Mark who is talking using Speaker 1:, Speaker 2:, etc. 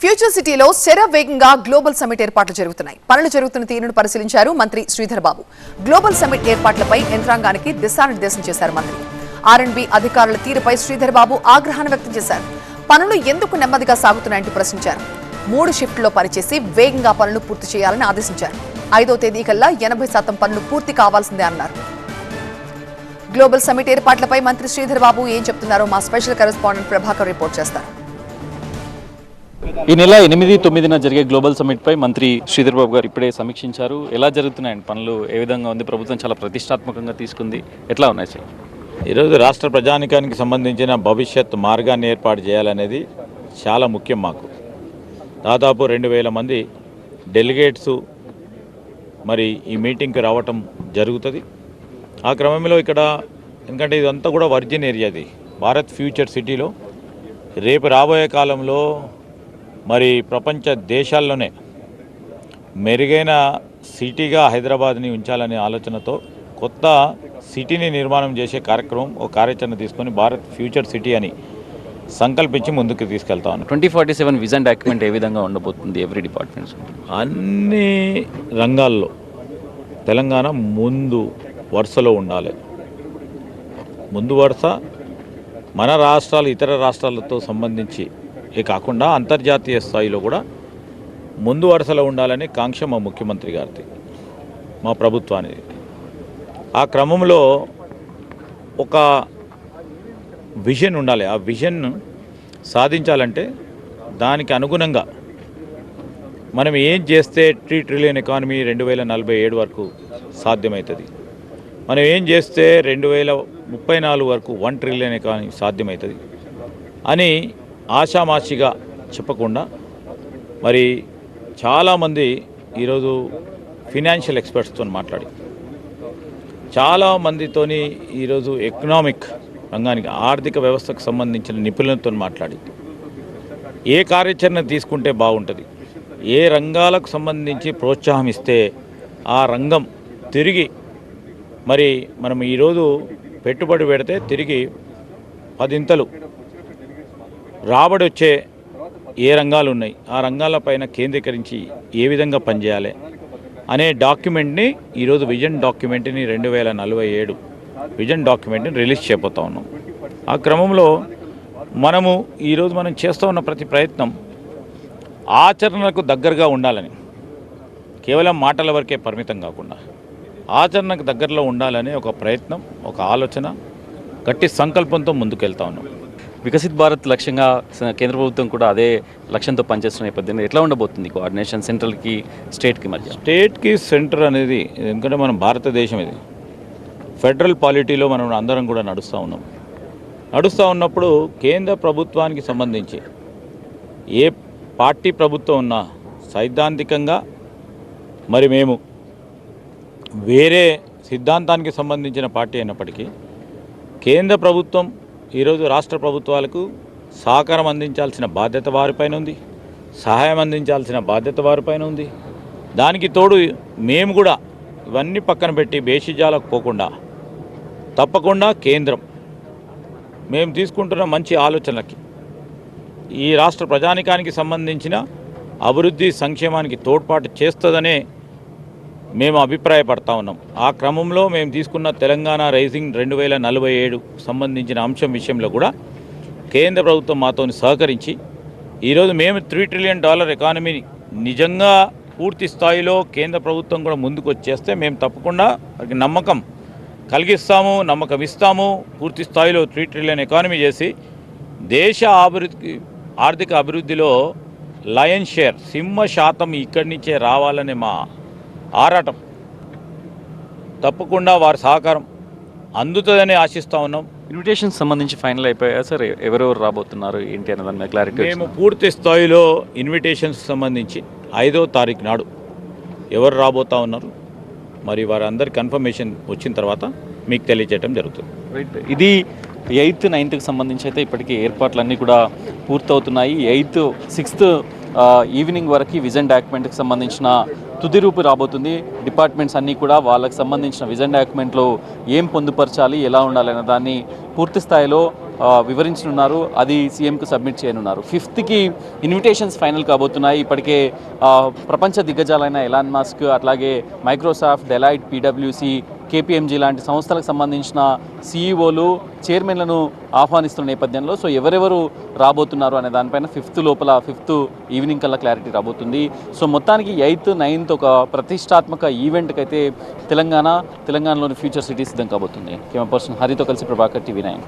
Speaker 1: Future సిటీలో శర వేగంగా global summit ఏర్పాట్లు జరుగుతున్నాయి. పనులు జరుగుతున్న తీరును పరిశీలించారు మంత్రి శ్రీధర్ బాబు. గ్లోబల్ సమ్మిట్ ఏర్పాట్లపై యంత్రాంగానికి దిశానిర్దేశం చేశారు మంత్రి. ఆర్ఎండ్బి అధికారుల తీరుపై శ్రీధర్ బాబు ఆగ్రహాన్ని వ్యక్తం చేశారు. పనులు ఎందుకు నెమ్మదిగా సాగుతున్నాయంటూ ప్రశ్నించారు. మూడు షిఫ్ట్లో పనిచేసి వేగంగా పనులు పూర్తి చేయాలని ఆదేశించారు. ఐదో తేదీ కల్లా ఎనభై శాతం పనులు పూర్తి కావాల్సిందే అన్నారు. గ్లోబల్ సమ్మిట్ ఏర్పాట్లపై మంత్రి శ్రీధర్ బాబు ఏం చెప్తున్నారో మా స్పెషల్ కరెస్పాండెంట్ ప్రభాకర్ రిపోర్ట్ చేస్తారు.
Speaker 2: ఈ నెల ఎనిమిది తొమ్మిదిన జరిగే గ్లోబల్ సమ్మిట్ పై మంత్రి శ్రీధర్ బాబు గారు ఇప్పుడే సమీక్షించారు. ఎలా జరుగుతున్నాయండి పనులు ఏ విధంగా ఉంది? ప్రభుత్వం చాలా ప్రతిష్టాత్మకంగా తీసుకుంది. ఎట్లా ఉన్నాయి సార్?
Speaker 3: ఈరోజు రాష్ట్ర ప్రజానికానికి సంబంధించిన భవిష్యత్ మార్గాన్ని ఏర్పాటు చేయాలనేది చాలా ముఖ్యం మాకు. దాదాపు రెండు వేల మంది డెలిగేట్స్ మరి ఈ మీటింగ్కి రావటం జరుగుతుంది. ఆ క్రమంలో ఇక్కడ ఎందుకంటే ఇదంతా కూడా వర్జిన్ ఏరియాది. భారత్ ఫ్యూచర్ సిటీలో రేపు రాబోయే కాలంలో మరి ప్రపంచ దేశాల్లోనే మెరుగైన సిటీగా హైదరాబాద్ని ఉంచాలనే ఆలోచనతో కొత్త సిటీని నిర్మాణం చేసే కార్యక్రమం ఒక కార్యాచరణ తీసుకొని భారత్ ఫ్యూచర్ సిటీ అని సంకల్పించి ముందుకు తీసుకెళ్తా ఉన్నాం
Speaker 2: twenty forty seven vision document ఏ విధంగా ఉండబోతుంది ఎవ్రీ డిపార్ట్మెంట్స్
Speaker 3: అన్ని రంగాల్లో తెలంగాణ ముందు వరుసలో ఉండాలి. ముందు వరుస మన రాష్ట్రాలు ఇతర రాష్ట్రాలతో సంబంధించి ఏ కాకుండా అంతర్జాతీయ స్థాయిలో కూడా ముందు వరుసలో ఉండాలని కాంక్ష మా ముఖ్యమంత్రి గారిది మా ప్రభుత్వానికి ఆ క్రమంలో ఒక విజన్ ఉండాలి. ఆ విజన్ సాధించాలంటే దానికి అనుగుణంగా మనం ఏం చేస్తే ట్రీ ట్రిలియన్ ఎకానమీ రెండు వేల నలభై ఏడు వరకు సాధ్యమవుతుంది మనం ఏం చేస్తే రెండు వేల ముప్పై నాలుగు వరకు వన్ ట్రిలియన్ ఎకానమీ సాధ్యమవుతుంది అని ఆషామాషిగా చెప్పకుండా మరి చాలామంది ఈరోజు ఫినాన్షియల్ ఎక్స్పర్ట్స్తో మాట్లాడి చాలా మందితోని ఈరోజు ఎకనామిక్ రంగానికి ఆర్థిక వ్యవస్థకు సంబంధించిన నిపుణులతో మాట్లాడి ఏ కార్యాచరణ తీసుకుంటే బాగుంటుంది ఏ రంగాలకు సంబంధించి ప్రోత్సాహం ఇస్తే ఆ రంగం తిరిగి మరి మనం ఈరోజు పెట్టుబడి పెడితే తిరిగి పదింతలు రాబడి వచ్చే ఏ రంగాలు ఉన్నాయి ఆ రంగాలపైన కేంద్రీకరించి ఏ విధంగా పనిచేయాలి అనే డాక్యుమెంట్ని ఈరోజు విజన్ డాక్యుమెంట్ని రెండు వేల నలభై ఏడు విజన్ డాక్యుమెంట్ని రిలీజ్ చేయబోతా ఉన్నాం. ఆ క్రమంలో మనము ఈరోజు మనం చేస్తూ ఉన్న ప్రతి ప్రయత్నం ఆచరణకు దగ్గరగా ఉండాలని కేవలం మాటల వరకే పరిమితం కాకుండా ఆచరణకు దగ్గరలో ఉండాలనే ఒక ప్రయత్నం ఒక ఆలోచన గట్టి సంకల్పంతో ముందుకెళ్తా ఉన్నాం.
Speaker 2: వికసిత్ భారత్ లక్ష్యంగా కేంద్ర ప్రభుత్వం కూడా అదే లక్ష్యంతో పనిచేస్తున్న నేపథ్యంలో ఎట్లా ఉండబోతుంది కోఆర్డినేషన్ సెంట్రల్కి స్టేట్కి మధ్య?
Speaker 3: స్టేట్కి సెంటర్ అనేది ఎందుకంటే మనం భారతదేశం ఇది. ఫెడరల్ పాలిటీలో మనం అందరం కూడా నడుస్తూ ఉన్నాం. నడుస్తూ ఉన్నప్పుడు కేంద్ర ప్రభుత్వానికి సంబంధించి ఏ పార్టీ ప్రభుత్వం ఉన్నా సైద్ధాంతికంగా మరి మేము వేరే సిద్ధాంతానికి సంబంధించిన పార్టీ అయినప్పటికీ కేంద్ర ప్రభుత్వం ఈరోజు రాష్ట్ర ప్రభుత్వాలకు సహకారం అందించాల్సిన బాధ్యత వారిపైన ఉంది. సహాయం అందించాల్సిన బాధ్యత వారిపైన ఉంది. దానికి తోడు మేము కూడా ఇవన్నీ పక్కన పెట్టి బేషిజాలకు పోకుండా తప్పకుండా కేంద్రం మేము తీసుకుంటున్న మంచి ఆలోచనలకి ఈ రాష్ట్ర ప్రజానికానికి సంబంధించిన అభివృద్ధి సంక్షేమానికి తోడ్పాటు చేస్తుందనే మేము అభిప్రాయపడతా ఉన్నాం. ఆ క్రమంలో మేము తీసుకున్న తెలంగాణ రైజింగ్ రెండు వేల నలభై ఏడు సంబంధించిన అంశం విషయంలో కూడా కేంద్ర ప్రభుత్వం మాతో సహకరించి ఈరోజు మేము త్రీ ట్రిలియన్ డాలర్ ఎకానమీని నిజంగా పూర్తి స్థాయిలో కేంద్ర ప్రభుత్వం కూడా ముందుకు వచ్చేస్తే మేము తప్పకుండా వారికి నమ్మకం కలిగిస్తాము నమ్మకం ఇస్తాము పూర్తి స్థాయిలో త్రీ ట్రిలియన్ ఎకానమీ చేసి దేశ అభివృద్ధి ఆర్థిక అభివృద్ధిలో లయన్ షేర్ సింహ శాతం ఇక్కడి నుంచే రావాలనే మా ఆరాటం. తప్పకుండా వారి సహకారం అందుతుందని ఆశిస్తూ ఉన్నాం.
Speaker 2: ఇన్విటేషన్ సంబంధించి ఫైనల్ అయిపోయా సార్ ఎవరెవరు రాబోతున్నారు ఏంటి అనే దాని మీద క్లారిటీ
Speaker 3: మేము పూర్తి స్థాయిలో ఇన్విటేషన్స్ సంబంధించి ఐదో తారీఖు నాడు ఎవరు రాబోతా ఉన్నారు మరి వారందరి కన్ఫర్మేషన్ వచ్చిన తర్వాత మీకు తెలియజేయడం జరుగుతుంది.
Speaker 2: రైట్ ఇది ఎయిత్ నైన్త్కి సంబంధించి అయితే ఇప్పటికీ ఏర్పాట్లన్నీ కూడా పూర్తవుతున్నాయి. ఎయిత్ సిక్స్త్ ఈవినింగ్ వరకు విజన్ డాక్యుమెంట్కి సంబంధించిన తుది రూపు రాబోతుంది. డిపార్ట్మెంట్స్ అన్నీ కూడా వాళ్ళకి సంబంధించిన విజన్ డాక్యుమెంట్లో ఏం పొందుపరచాలి ఎలా ఉండాలి అనే దాన్ని పూర్తి స్థాయిలో వివరించనున్నారు. అది సీఎంకు సబ్మిట్ చేయనున్నారు. ఫిఫ్త్కి ఇన్విటేషన్స్ ఫైనల్ కాబోతున్నాయి. ఇప్పటికే ప్రపంచ దిగ్గజాలైన ఎలాన్ మాస్క్ అట్లాగే మైక్రోసాఫ్ట్ డెలైట్ పీడబ్ల్యూసి కేపీఎంజీ లాంటి సంస్థలకు సంబంధించిన సీఈఓలు చైర్మన్లను ఆహ్వానిస్తున్న నేపథ్యంలో సో ఎవరెవరు రాబోతున్నారు అనే దానిపైన ఫిఫ్త్ లోపల ఫిఫ్త్ ఈవినింగ్ కల్లా క్లారిటీ రాబోతుంది. సో మొత్తానికి ఎయిత్ నైన్త్ ఒక ప్రతిష్టాత్మక ఈవెంట్కి అయితే తెలంగాణ తెలంగాణలోని ఫ్యూచర్ సిటీ సిద్ధం కాబోతుంది. కెమెరా పర్సన్ హరితో కలిసి ప్రభాకర్ టీవీ నైన్.